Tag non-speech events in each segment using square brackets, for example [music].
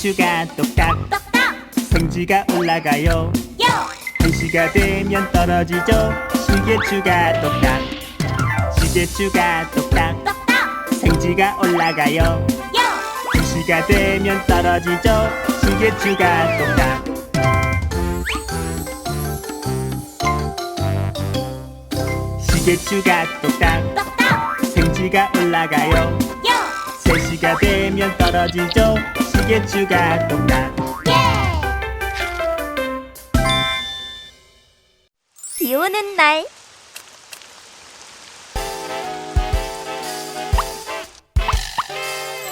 시계추가 똑딱 똑딱 성지가 올라가요. 요! 한시가 되면 떨어지죠. 시계추가 똑딱 시계추가 똑딱 똑딱 생지가 올라가요. 요! 한시가 되면 떨어지죠. 시계추가 똑딱 시계추가 똑딱 똑딱 생지가 올라가요. 요! 3시가 되면 떨어지죠 시계추가 똑딱 예! 비 오는 날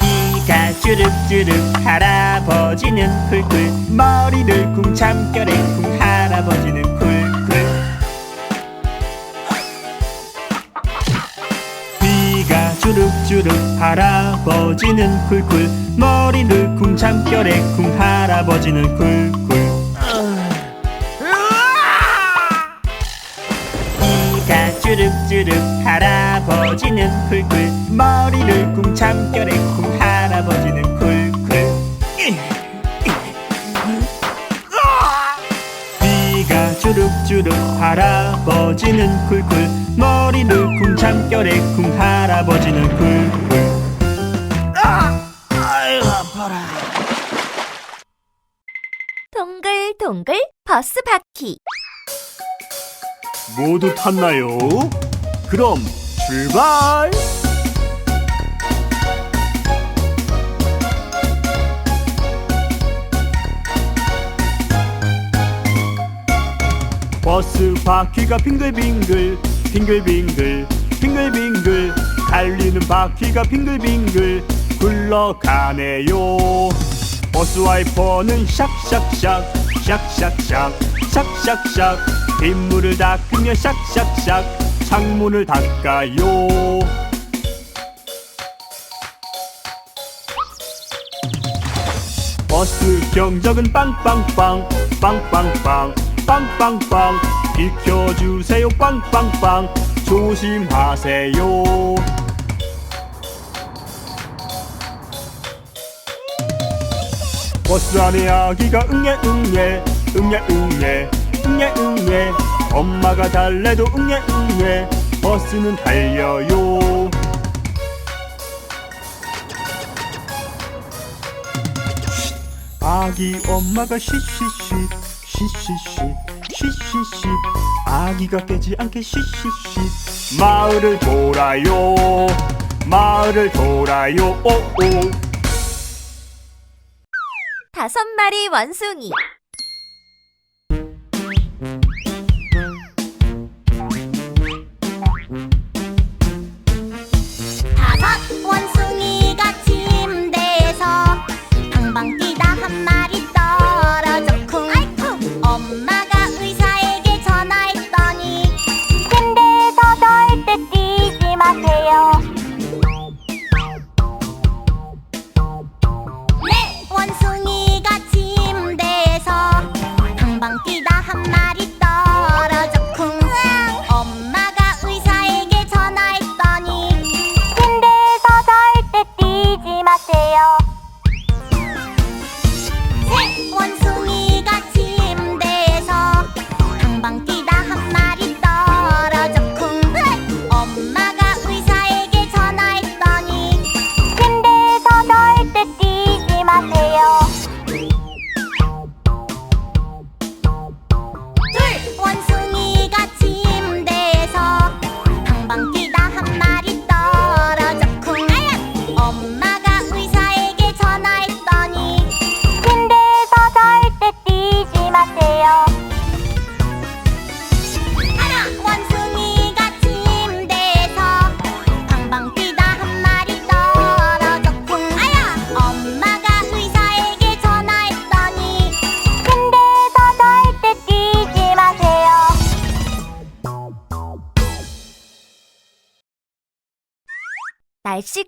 비가 주룩주룩 할아버지는 쿨쿨 머리를 쿵 참결에 쿵 할아버지는 쿨 주룩주룩 할아버지는 쿨쿨 머리를 쿵 참결에 쿵 할아버지는 쿨쿨. 비가 주룩주룩 할아버지는 쿨쿨 머리를 쿵 참결에 쿵 할아버지는 쿨쿨. 비가 주룩주룩 할아버지는 쿨쿨 머리를 쿵 참결에 쿵 할아버지는 쿨쿨 아유 아파라 동글동글 버스 바퀴 모두 탔나요? 그럼 출발! 버스 바퀴가 빙글빙글 빙글빙글 빙글빙글. 달리는 바퀴가 빙글빙글 굴러가네요. 버스 와이퍼는 샥샥샥 샥샥샥 샥샥샥. 빗물을 닦으며 샥샥샥 창문을 닦아요. 버스 경적은 빵빵빵 빵빵빵 빵빵빵. 비켜주세요 빵빵빵. 조심하세요. 버스 안에 아기가 응애 응애. 응애 응애. 응애 응애. 엄마가 달래도 응애 응애. 버스는 달려요. 아기 엄마가 쉬쉬쉬 쉬쉬쉬 쉬쉬쉬. 아기가 깨지 않게 쉬쉬쉬. 마을을 돌아요. 마을을 돌아요. 오오. 다섯 마리 원숭이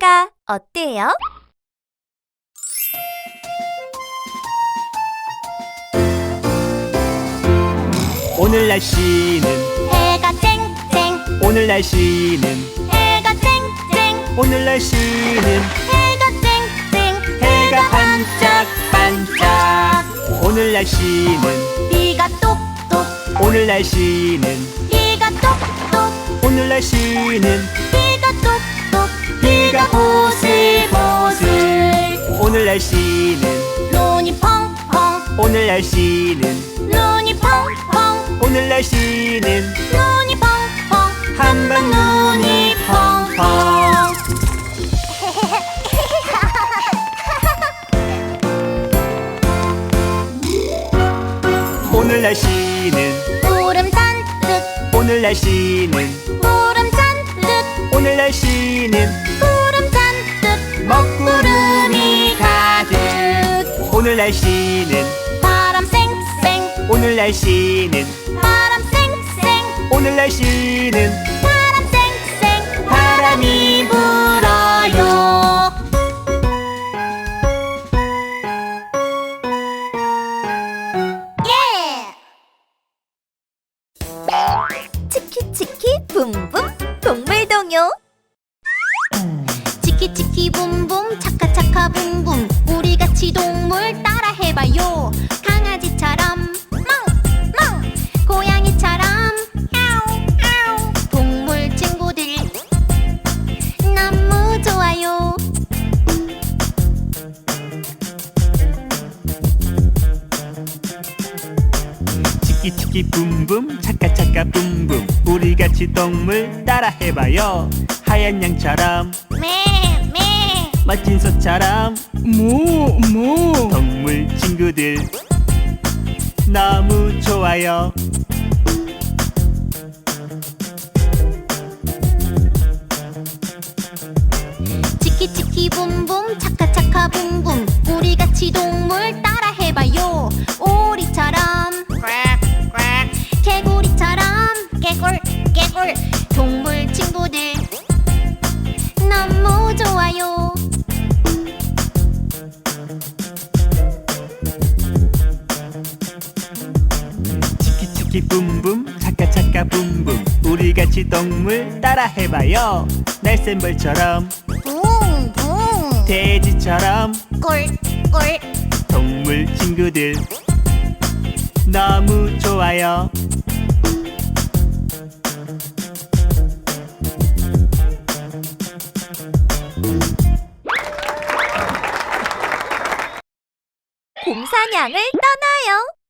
날씨가 어때요? 오늘 날씨는? 해가 쨍쨍. 오늘 날씨는? 해가 쨍쨍. 오늘 날씨는? 해가 쨍쨍. 해가 반짝 반짝. 날씨는? 비가 똑똑 오늘 날씨는? 비가 똑똑 오늘 날씨는? 비가 똑똑 비가 보슬보슬. 오늘 날씨는 눈이 펑펑. 오늘 날씨는 눈이 펑펑. 오늘 날씨는 눈이 펑펑. 한방 눈이 펑펑. 오늘 날씨는 구름 잔뜩. 오늘 날씨는 구름 잔뜩. 오늘 날씨는 오늘 날씨는? 바람 쌩쌩. 오늘 날씨는? 바람 쌩쌩. 오늘 날씨는? 바람 쌩쌩. 바람 해봐요. 강아지처럼. 멍멍. 고양이처럼. 아우 동물 친구들. 너무 좋아요. 치키치키 붐붐 차카차카 붐붐. 우리 같이 동물 따라 해봐요. 하얀 양처럼 멋진 소처럼 뭐, 동물 친구들. 너무 좋아요. 치키치키 붐붐 차카차카 붐붐. 우리 같이 동물 따라 해봐요. 오리처럼. 개구리처럼. 개굴 개굴 동물 친구들 같이 동물 따라 해봐요. 날쌘벌처럼 붕붕. 돼지처럼. 꿀꿀. 동물 친구들 너무 좋아요. 곰사냥을 떠나요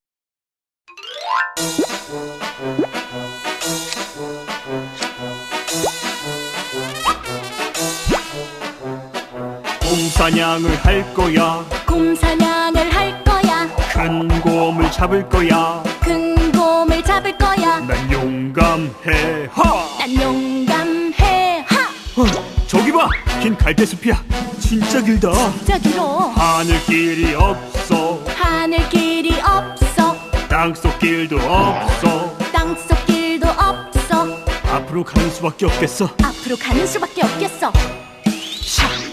사냥을 할 거야. 곰 사냥을 할 거야. 큰 곰을 잡을 거야. 큰 곰을 잡을 거야. 난 용감해. 하! 난 용감해. 하! 어, 저기 봐! 긴 갈대숲이야. 진짜 길다. 저기로 하늘 길이 없어. 하늘 길이 없어. 땅속 길도 없어. 땅속 길도 없어. 앞으로 가는 수밖에 없겠어. 앞으로 가는 수밖에 없겠어. 샥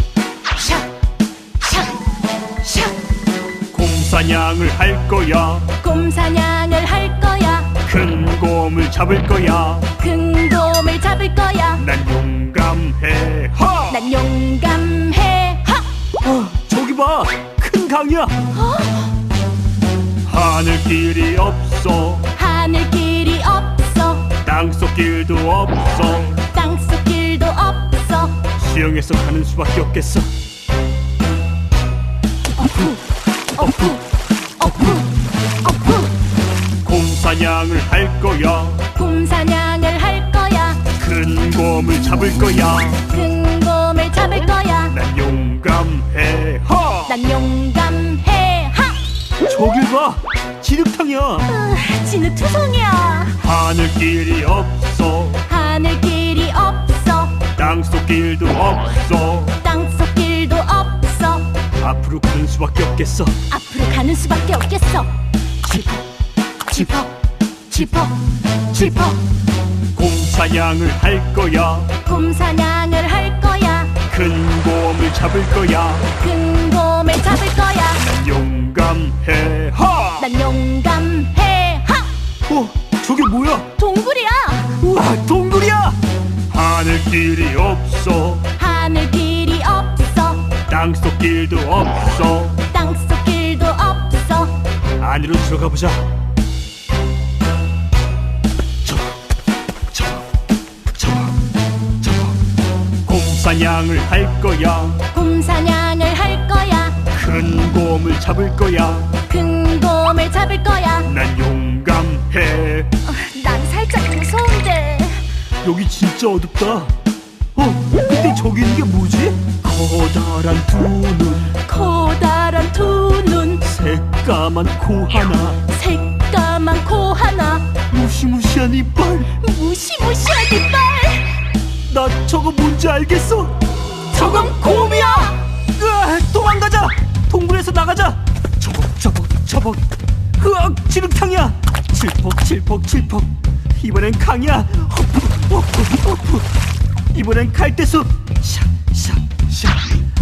곰사냥을 할 거야. 곰 사냥을 할 거야. 큰 곰을 잡을 거야. 큰 곰을 잡을 거야. 난 용감해. 하! 난 용감해. 하! 어, 저기 봐! 큰 강이야. 하늘 길이 없어. 하늘 길이 없어. 땅속 길도 없어. 땅속 길도 없어. 수영해서 가는 수밖에 없겠어. 어프 어프 사냥을 할 거야. 곰 사냥을 할 거야. 큰 곰을 잡을 거야. 큰 곰을 잡을 거야. 난 용감해. 하! 난 용감해. 하! 저길 봐! 진흙탕이야. 으, 진흙투성이야. 하늘 길이 없어. 하늘 길이 없어. 땅속 길도 없어. 땅속 길도 없어. 앞으로 가는 수밖에 없겠어. 앞으로 가는 수밖에 없겠어. 짚어 짚어 짚어 짚어. 곰사냥을 할 거야. 곰 사냥을 할 거야. 큰 곰을 잡을 거야. 큰 곰을 잡을 거야. 난 용감해. 하! 난 용감해. 하! 어, 저게 뭐야? 동굴이야. 우와, 동굴이야! 하늘 길이 없어. 하늘 길이 없어. 땅속 길도 없어. 땅속 길도 없어. 안으로 들어 들어가 보자. 곰사냥을 할 거야. 곰사냥을 할 거야 큰 곰을 잡을 거야. 큰 곰을 잡을 거야 난 용감해. 난 살짝 무서운데 여기 진짜 어둡다. 어, 근데 저기 있는 게 뭐지? 커다란 두 눈, 커다란 두 눈 새까만 코 하나, 새까만 코 하나 무시무시한 이빨. 무시무시한 이빨 나 저거 뭔지 알겠어. 저건 곰이야. 으아, 도망가자. 동굴에서 나가자. 저벅 저벅 저벅. 으악 지름탕이야. 칠퍽 칠퍽 칠퍽. 이번엔 강이야. 허프 허프 허프. 이번엔 갈대숲. 샤샤샤.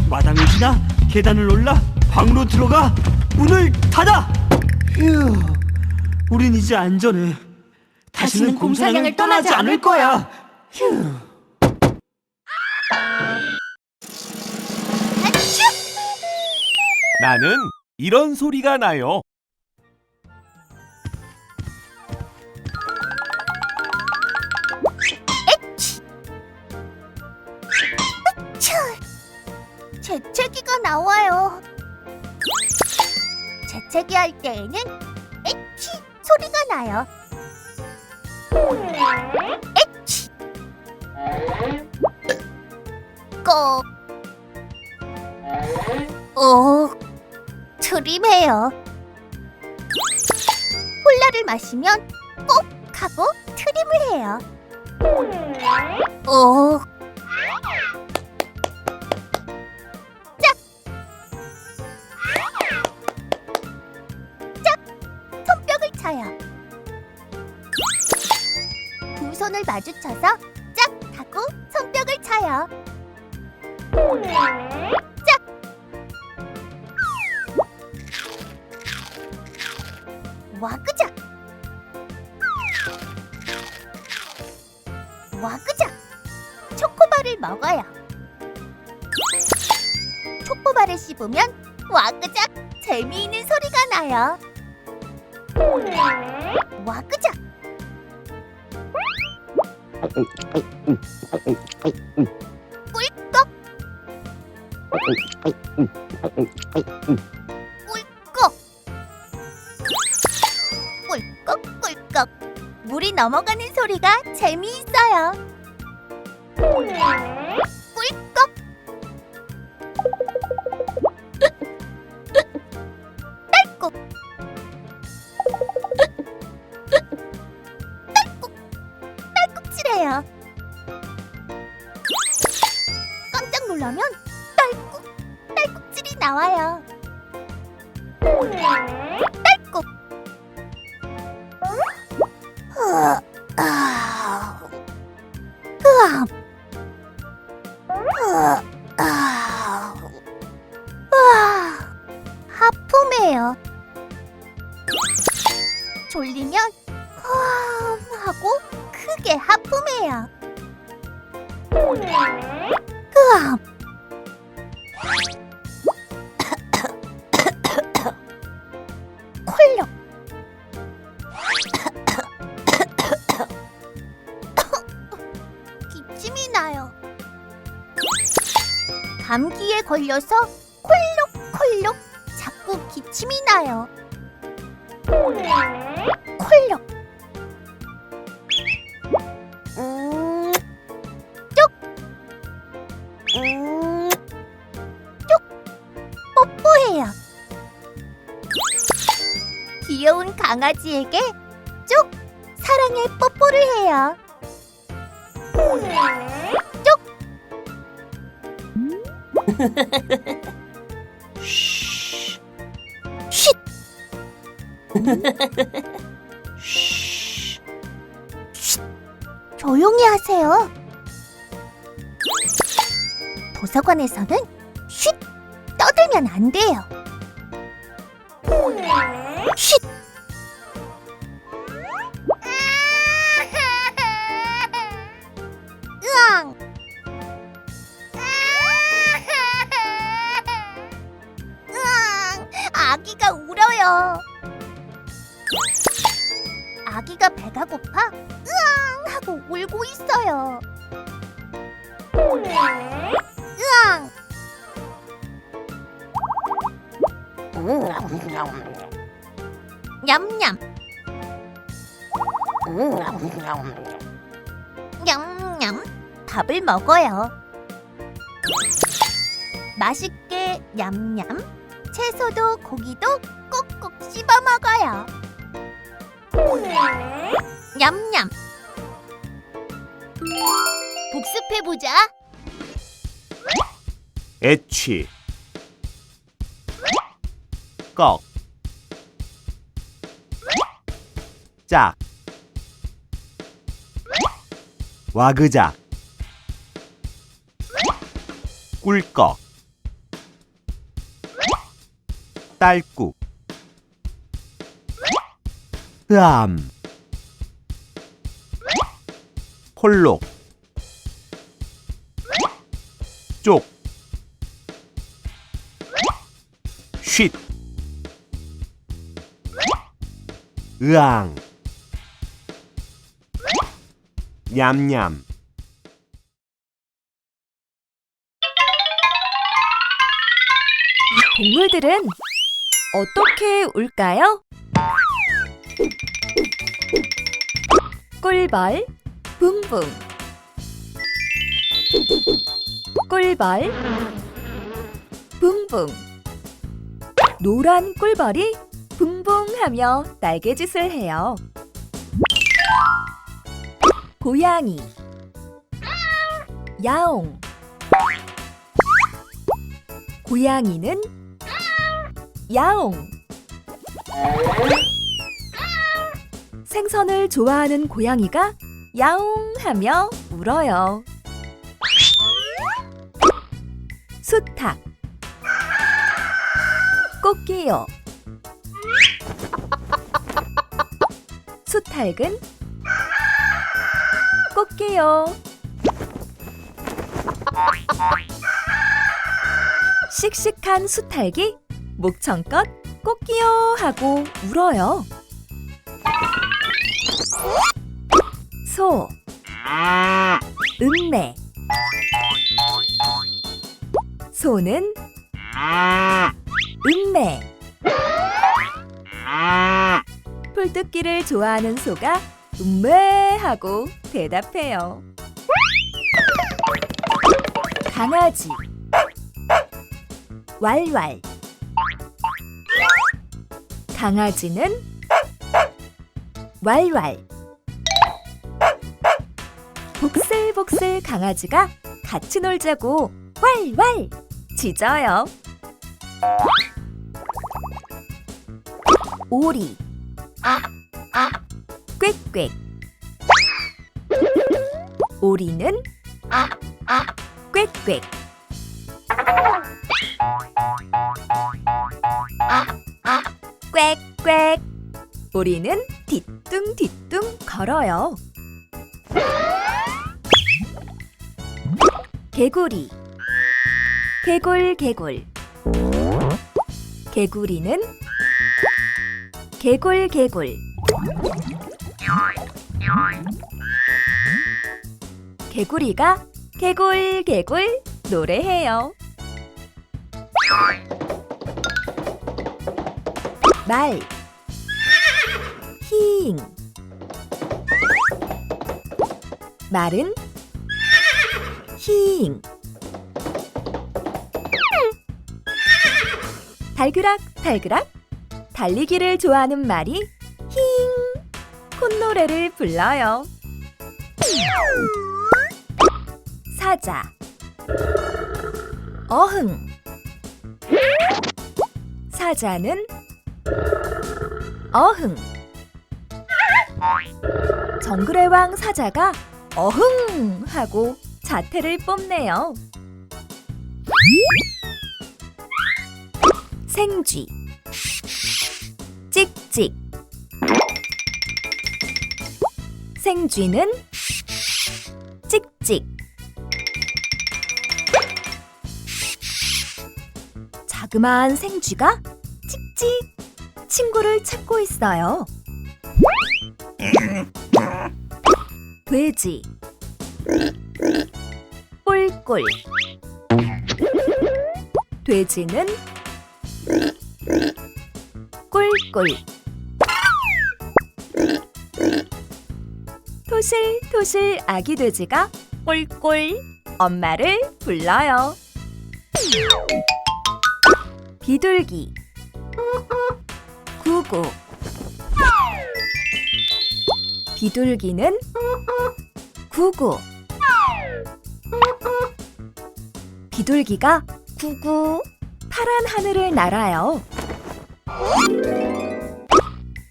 마당을 지나 계단을 올라 방으로 들어가 문을 닫아. 휴. 우린 이제 안전해. 다시는 곰사냥을 떠나지 않을 거야. 휴. 나는 이런 소리가 나요. 재채기가 나와요. 재채기 할 때에는 에치 소리가 나요. 에치 꼭 오, 트림해요. 콜라를 마시면 꼭 하고 트림을 해요. 오, 손뼉을 쳐요. 두 손을 마주쳐서 짝 하고 손뼉을 쳐요. 와그작. 와그작. 초코바를 먹어요. 초코바를 씹으면 와그작 재미있는 소리가 나요. 와그작 꿀꺽 넘어가는 소리가 재미있어요 감기에 걸려서 콜록콜록 자꾸 기침이 나요. 콜록. 음, 쪽. 음, 쪽. 뽀뽀해요. 귀여운 강아지에게 쪽 사랑의 뽀뽀를 해요. 쉬. 쉿. 쉬. 쉿. 조용히 하세요. 도서관에서는 쉿 떠들면 안 돼요. 쉿. 아기가 울어요. 아기가 배가 고파 으앙 하고 울고 있어요. 으앙. 냠냠. 냠냠. 밥을 먹어요. 맛있게 냠냠. 채소도 고기도 꼭꼭 씹어 먹어요. 냠냠. 복습해 보자. 애취 꺽 짝, 와그작, 꿀꺽, 딸꾹, 으암, 콜록, 쪽, 쉿, 으앙, 냠냠, 동물들은 어떻게 울까요? 꿀벌 붕붕 꿀벌 붕붕 노란 꿀벌이 붕붕하며 날개짓을 해요. 고양이 야옹 고양이는 야옹. 생선을 좋아하는 고양이가 야옹 하며 울어요. 수탉. 꽃기요. 수탉은 꽃기요. 씩씩한 수탉이 목청껏 꽃기요 하고 울어요. 소 음매 소는 음매 풀뜯기를 좋아하는 소가 음매 하고 대답해요. 강아지 왈왈 강아지는 왈왈. 복슬복슬 강아지가 같이 놀자고 왈왈. 짖어요. 오리. 꽥꽥. 오리는 꽥꽥 꽥꽥 오리는 뒤뚱뒤뚱 걸어요. 개구리 개굴 개굴 개구리는 개굴 개굴 개구리가 개굴 개굴 노래해요. 말 말은 히잉 달그락 달그락. 달리기를 좋아하는 말이 힝. 콧노래를 불러요. 사자. 어흥. 사자는 어흥. 정글의 왕 사자가 어흥 하고 자태를 뽐내요. 생쥐 찍찍 생쥐는 찍찍 자그마한 생쥐가 찍찍 친구를 찾고 있어요. [laughs] 돼지. 꿀꿀. 돼지는 꿀꿀. 토실토실 아기 돼지가 꿀꿀. 엄마를 불러요. 비둘기. 구구. 비둘기는 구구 비둘기가 구구 파란 하늘을 날아요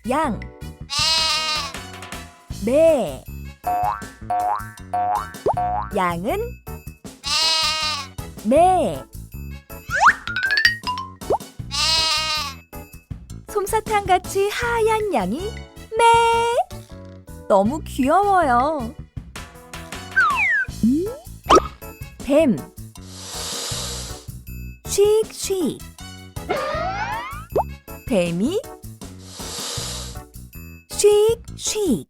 양 매. 양은 매. 솜사탕 같이 하얀 양이 매. 너무 귀여워요. 뱀. 씩씩. 뱀이 씩씩.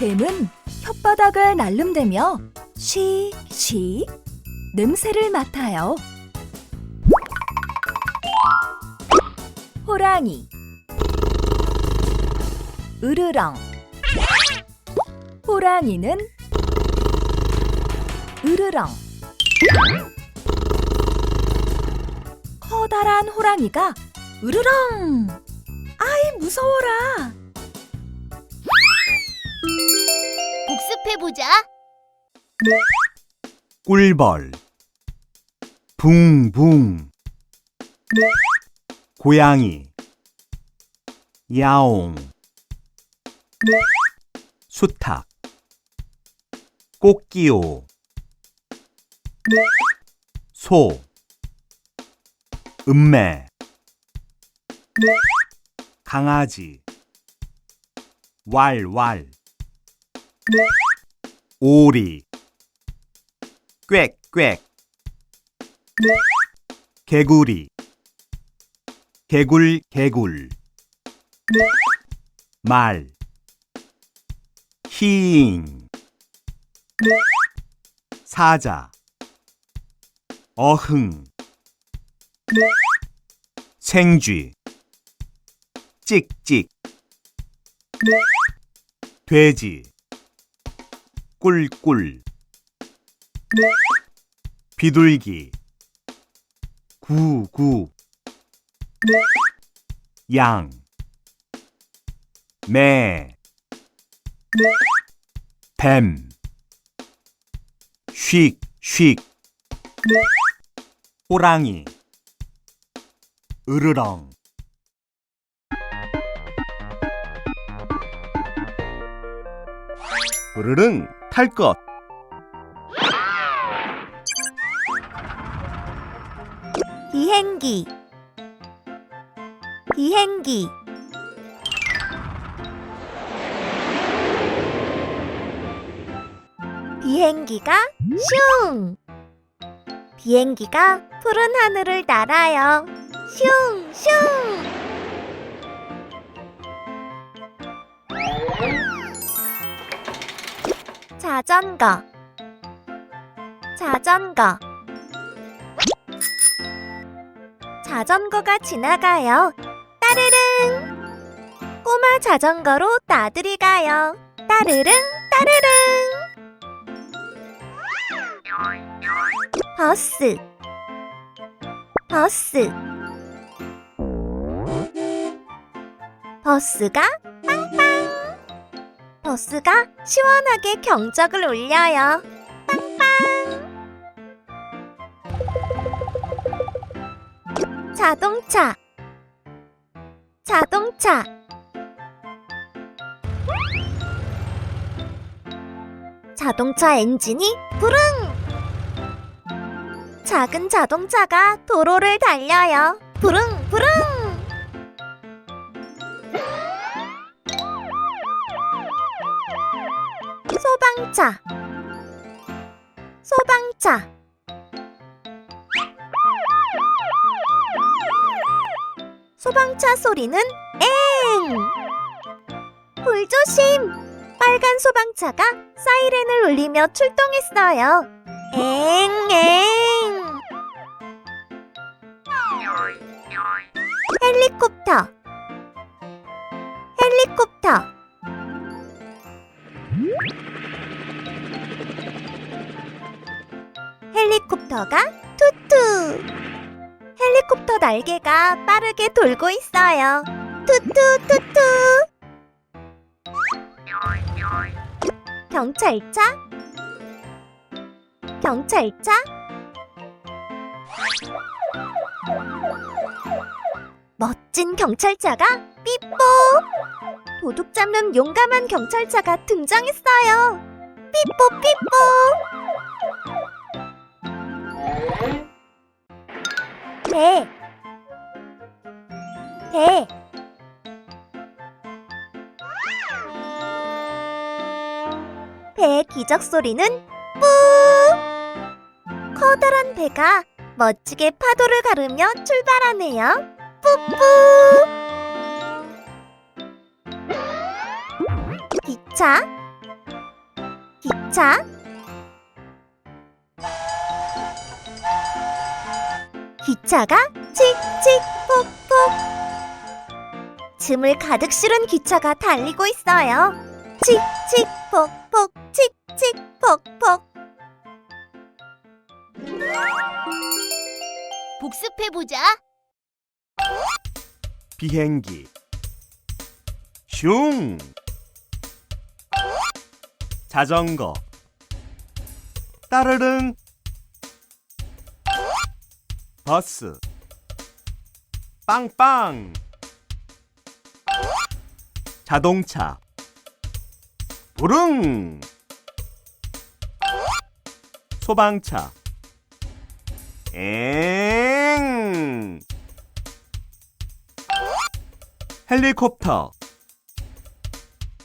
뱀은 혓바닥을 날름대며 씩씩 냄새를 맡아요. 호랑이 으르렁 호랑이는 으르렁. 커다란 호랑이가 으르렁. 아이 무서워라. 복습해보자. 꿀벌. 붕붕. 고양이. 야옹. 수탉 꽃기호 소 음매 강아지 왈왈 오리 꽥꽥 개구리 개굴 개굴 말 히잉 사자. 어흥. 생쥐. 찍찍. 돼지. 꿀꿀. 비둘기. 구구. 양. 매, 뱀, 쉭, 쉭, 호랑이, 으르렁. 으르릉 탈 것. 비행기. 비행기. 비행기가 슝! 비행기가 푸른 하늘을 날아요. 슝! 슝! 자전거. 자전거. 자전거가 지나가요. 따르릉! 꼬마 자전거로 나들이 가요. 따르릉, 따르릉! 버스, 버스. 버스가 빵빵! 버스가 시원하게 경적을 울려요. 자동차 자동차 자동차 엔진이 부릉 작은 자동차가 도로를 달려요 부릉 부릉 소방차 소방차 소방차 소리는 엥! 불조심! 빨간 소방차가 사이렌을 울리며 출동했어요. 엥! 날개가 빠르게 돌고 있어요. 투투 투투. 경찰차? 경찰차? 멋진 경찰차가 삐뽀! 도둑 잡는 용감한 경찰차가 등장했어요. 삐뽀 삐뽀. 배 배. 배의 기적 소리는 뿌. 커다란 배가 멋지게 파도를 가르며 출발하네요. 뿌뿌. 기차. 기차. 기차가 칙칙폭폭. 짐을 가득 실은 기차가 달리고 있어요. 칙칙 폭폭 칙칙 폭폭. 복습해보자. 비행기 슝 자전거 따르릉 버스 빵빵 자동차. 부릉. 소방차. 엥. 헬리콥터.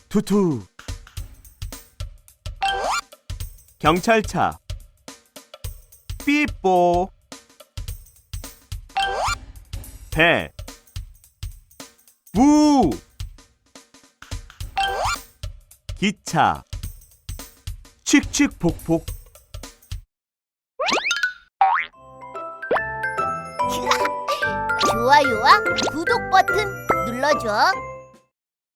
투투 경찰차. 삐뽀. 배. 부 기차 칙칙폭폭 [laughs] 좋아요와 구독 버튼 눌러줘.